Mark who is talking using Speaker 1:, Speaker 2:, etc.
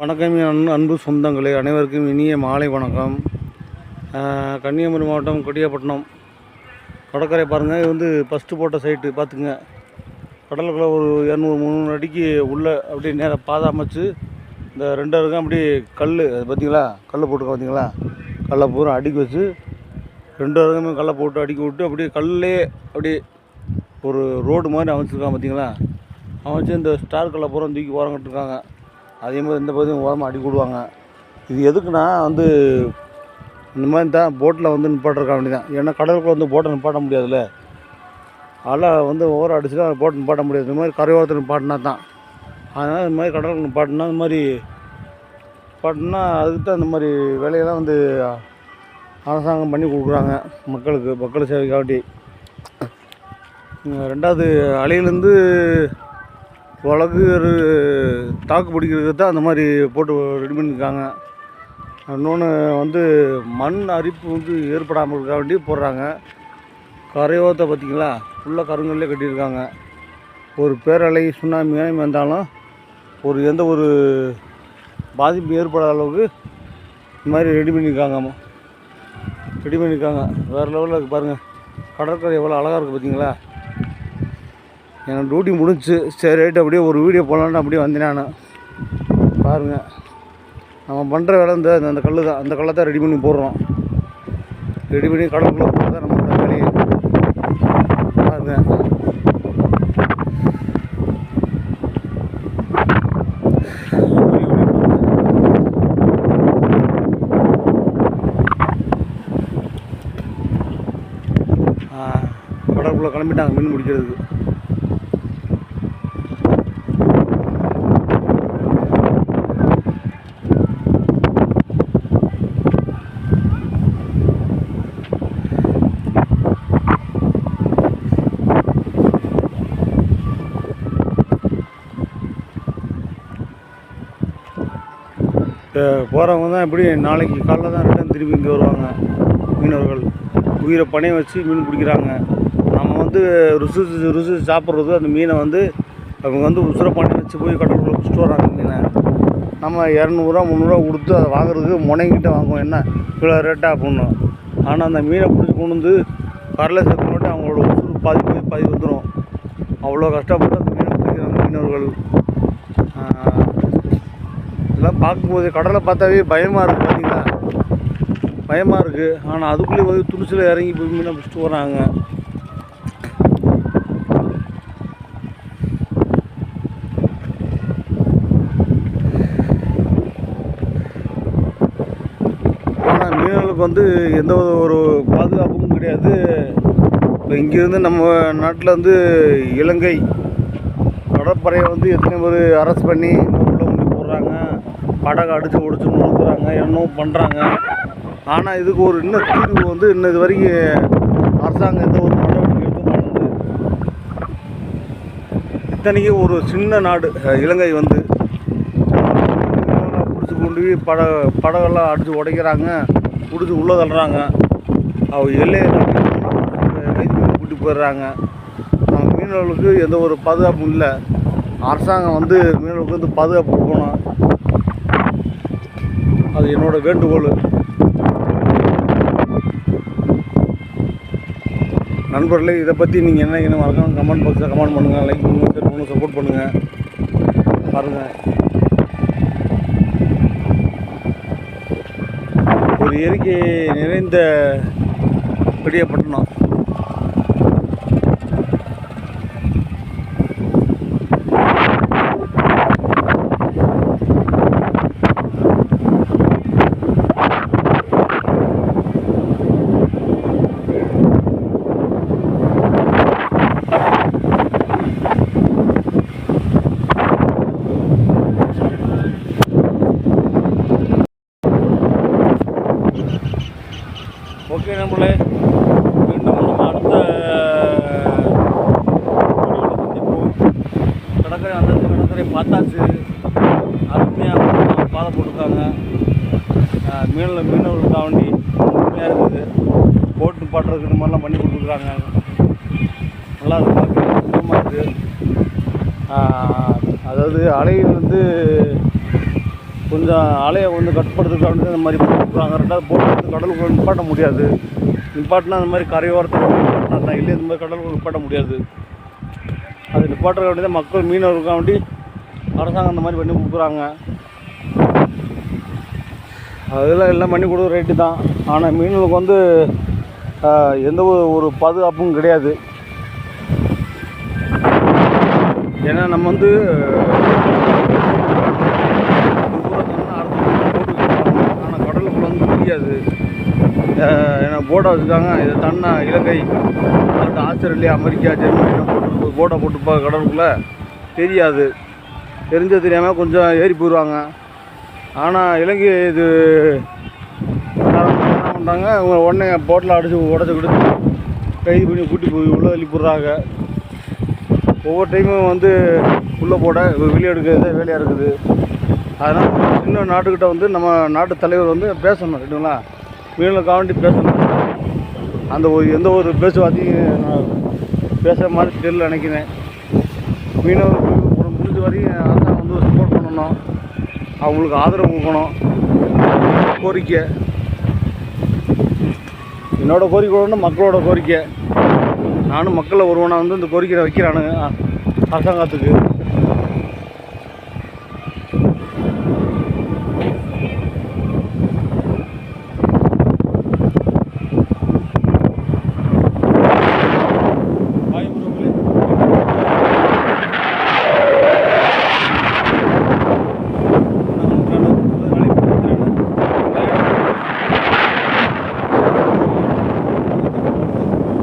Speaker 1: வணக்கம் அன்பு- அன்பு சொந்தங்களே. அனைவருக்கும் இனிய மாலை வணக்கம். கன்னியாகுமரி மாவட்டம் கொடியாப்பட்டினம். கடற்கரை பாருங்கள் இது வந்து ஃபஸ்ட்டு போட்ட சைட்டு பார்த்துங்க கடலுக்குள்ளே ஒரு இரநூறு முந்நூறு அடிக்கு உள்ளே அப்படியே நேராக பாதை அமைச்சு இந்த ரெண்டருக்கும் அப்படியே கல் அது பார்த்தீங்களா? கல் போட்டுக்க பார்த்தீங்களா? கல்லை பூரா அடுக்கி வச்சு ரெண்டு இருக்குமே கல்லை போட்டு அடுக்கி விட்டு அப்படியே கல்லே அப்படியே ஒரு ரோடு மாதிரி அமைச்சிருக்காங்க பார்த்தீங்களா? அமைச்சு இந்த ஸ்டார் கல்லை பூரா தூக்கி ஓரங்கிட்டு அதே மாதிரி இந்த பகுதியும் ஓரமாக அடி கூடுவாங்க. இது எதுக்குன்னா வந்து இந்த மாதிரி தான் போட்டில் வந்து நிப்பாட்டிருக்க வேண்டியதான் ஏன்னா கடலுக்குள்ளே வந்து போட்டை நிப்பாட்ட முடியாதுல்ல. அதெல்லாம் வந்து ஓரம் அடிச்சுன்னா போட்டை நிப்பாட்ட முடியாது. இந்த மாதிரி கரையோரத்தில் நிப்பாட்டினா தான். அதனால் இந்த மாதிரி கடலுக்கு நிப்பாட்டினா இந்த மாதிரி பாட்டினா அதுக்கு தான் இந்த மாதிரி வேலையெல்லாம் வந்து அரசாங்கம் பண்ணி கொடுக்குறாங்க. மக்களுக்கு மக்கள் சேவைக்காட்டி. ரெண்டாவது அலையிலேருந்து வழக்கு தாக்கு பிடிக்கிறதுக்கு தான் அந்த மாதிரி போட்டு ரெடி பண்ணியிருக்காங்க. இன்னொன்று வந்து மண் அரிப்பு வந்து ஏற்படாமல் இருக்க வேண்டி போடுறாங்க. கரையோரத்தை பார்த்திங்களா? ஃபுல்லாக கருங்கல்லே கட்டியிருக்காங்க. ஒரு பேரலை சுனாமி வந்தாலும் ஒரு எந்த ஒரு பாதிப்பு ஏற்படாத அளவுக்கு இந்த மாதிரி ரெடி பண்ணியிருக்காங்க. ரெடி பண்ணியிருக்காங்க. வேறு லெவலில் இருக்குது பாருங்கள் கடற்கரை எவ்வளோ அழகாக இருக்குது பார்த்தீங்களா? எனக்கு டியூட்டி முடிஞ்சு சரி ரைட்டு அப்படியே ஒரு வீடியோ போடலான்னு அப்படியே வந்தேன் நான். பாருங்கள் நம்ம பண்ணுற வேலை இந்த அந்த கல் தான் அந்த கல்லை தான் ரெடி பண்ணி போடுறோம். ரெடி பண்ணி கடலுக்குள்ளே போகிறது தான் நம்மளோட வேலையை. பாருங்க. கடற்குள்ளே கிளம்பிட்டாங்க மீன் பிடிக்கிறதுக்கு. போகிறவங்க தான் எப்படி நாளைக்கு காலைல தான் ரிட்டன் திரும்பி இங்கே வருவாங்க மீனவர்கள். உயிரை பணைய வச்சு மீன் பிடிக்கிறாங்க. நம்ம வந்து ருசி ருசி சாப்பிட்றது அந்த மீனை வந்து அவங்க வந்து உசுரை பண்ணி வச்சு போய் கடற்கரை பிடிச்சிட்டு வராங்க மீனை. நம்ம இரநூறுவா முந்நூறுரூவா கொடுத்து அதை வாங்குறதுக்கு முனைங்கிட்ட வாங்குவோம். என்ன? இவ்வளோ ரேட்டாக அப்படின்னு. ஆனால் அந்த மீனை பிடிச்சி கொண்டு வந்து கரலை சேர்க்க மட்டும் அவங்களோட உசுறு பாதி போய் பாதி வந்துடும் அவ்வளோ கஷ்டப்பட்டு அந்த மீனை பிடிக்கிறாங்க மீனவர்கள். இதெல்லாம் பார்க்கும்போது கடலை பார்த்தாவே பயமாக இருக்குது பார்த்திங்களா? பயமாக இருக்குது ஆனால் அதுக்குள்ளேயே போய் துணிச்சில் இறங்கி போய் மீனை பிடிச்சிட்டு வராங்க ஆனால் மீனவர்களுக்கு வந்து எந்த ஒரு பாதுகாப்பும் கிடையாது. இப்போ இங்கேருந்து நம்ம நாட்டில் வந்து இலங்கை கடற்படையை வந்து எத்தனை பேர் அரெஸ்ட் பண்ணி உள்ள முடி போடுறாங்க படகு அடித்து ஒடிச்சு நோக்குறாங்க என்னமோ பண்ணுறாங்க ஆனால் இதுக்கு ஒரு இன்னும் தீர்வு வந்து இன்னும் இது வரைக்கும் அரசாங்கம் எந்த ஒரு நடவடிக்கை எடுத்து மாட்டேங்குது இத்தனைக்கும் ஒரு சின்ன நாடு இலங்கை வந்து. பிடிச்சி கொண்டு போய் பட படகெல்லாம் அடித்து உடைக்கிறாங்க பிடிச்சி உள்ளே தள்ளுறாங்க. அவங்க எல்லையை கைது கூட்டி போயிடுறாங்க. மீனவர்களுக்கு எந்த ஒரு பாதுகாப்பும் இல்லை. அரசாங்கம் வந்து மீனவர்களுக்கு வந்து பாதுகாப்பு கொடுக்கணும். அது என்னோட வேண்டுகோள். நண்பர்களே இதை பற்றி நீங்கள் என்ன என்ன வரணும் கமெண்ட் பாக்ஸில் கமெண்ட் பண்ணுங்கள் லைக் பண்ணுங்கள் ஷேர் பண்ணுங்கள் சப்போர்ட் பண்ணுங்கள் பாருங்கள் ஒரு இயற்கை நிறைந்த பெரியப்பட்டினம் ஓகே நம்மளே. மீண்டும் நம்ம அடுத்த சந்திப்போம். கடற்கரை அந்த கடற்கரை பார்த்தாச்சு. அருமையாக பாதை போட்டிருக்காங்க. மீனில் மீனவர்களுக்கு வண்டி அருமையாக இருக்குது. போட்டு பாட்டுறதுக்கு இந்த மாதிரிலாம் பண்ணி கொடுத்துருக்காங்க. நல்லா இருக்கு. பார்க்க இருக்குது அதாவது அலையில் வந்து கொஞ்சம் அலையை வந்து கட்டுப்படுத்துக்காக இந்த மாதிரி போட்டுருக்காங்க. ரெண்டாவது போட்டு வந்து கடலுக்குள்ள நிப்பாட்ட முடியாது. நிப்பாட்டினா அந்த மாதிரி கரையோரத்தில் தான் இல்லை இந்த மாதிரி கடலுக்கு நிப்பாட்ட முடியாது. அது நிப்பாட்டுற வேண்டியது மக்கள் மீனவருக்காக வேண்டி அரசாங்கம் அந்த மாதிரி பண்ணி கொடுக்குறாங்க. அதெல்லாம் எல்லாம் பண்ணி கொடுக்குற ரேட்டு தான். ஆனால் மீனவர்களுக்கு வந்து எந்த ஒரு ஒரு பாதுகாப்பும் கிடையாது. ஏன்னா நம்ம வந்து ஆனால் பிடிக்காது ஏன்னா போட்டை வச்சுருக்காங்க இதை தன்னா இலங்கை. அங்கிட்ட ஆஸ்திரேலியா அமெரிக்கா ஜெர்மனி போட்டு போட்டை போட்டுப்பா கடலுக்குள்ளே. தெரியாது. தெரிஞ்சது தெரியாமல் கொஞ்சம் ஏறி போயிடுவாங்க ஆனால் இலங்கை இது என்ன பண்ணுறாங்க இவங்க உடனே போட்டில் அடித்து உடச்சி கொடுத்து கைது பண்ணி கூட்டி போய் உள்ளே தள்ளி போடுறாங்க ஒவ்வொரு டைமும் வந்து உள்ளே போட வெளியே எடுக்கிறது வேலையாக இருக்குது. அதனால் இன்னும் நாட்டுக்கிட்ட வந்து நம்ம நாட்டு தலைவர் வந்து பேசணும் சரிங்களா? மீனவர்களுக்காக வேண்டி பேசணும். அந்த ஒரு எந்த ஒரு பேச்சுவார்த்தையும் நான் பேசுகிற மாதிரி தெரியல நினைக்கிறேன். மீனவர்களுக்கு முடிஞ்ச வரையும் அரசாங்கம் வந்து சப்போர்ட் பண்ணணும். அவங்களுக்கு ஆதரவு கொடுக்கணும். கோரிக்கை. என்னோட கோரிக்கை ஒன்று மக்களோட கோரிக்கை. நானும் மக்களை ஒருவனாக வந்து இந்த கோரிக்கையை வைக்கிறானுங்க அரசாங்கத்துக்கு.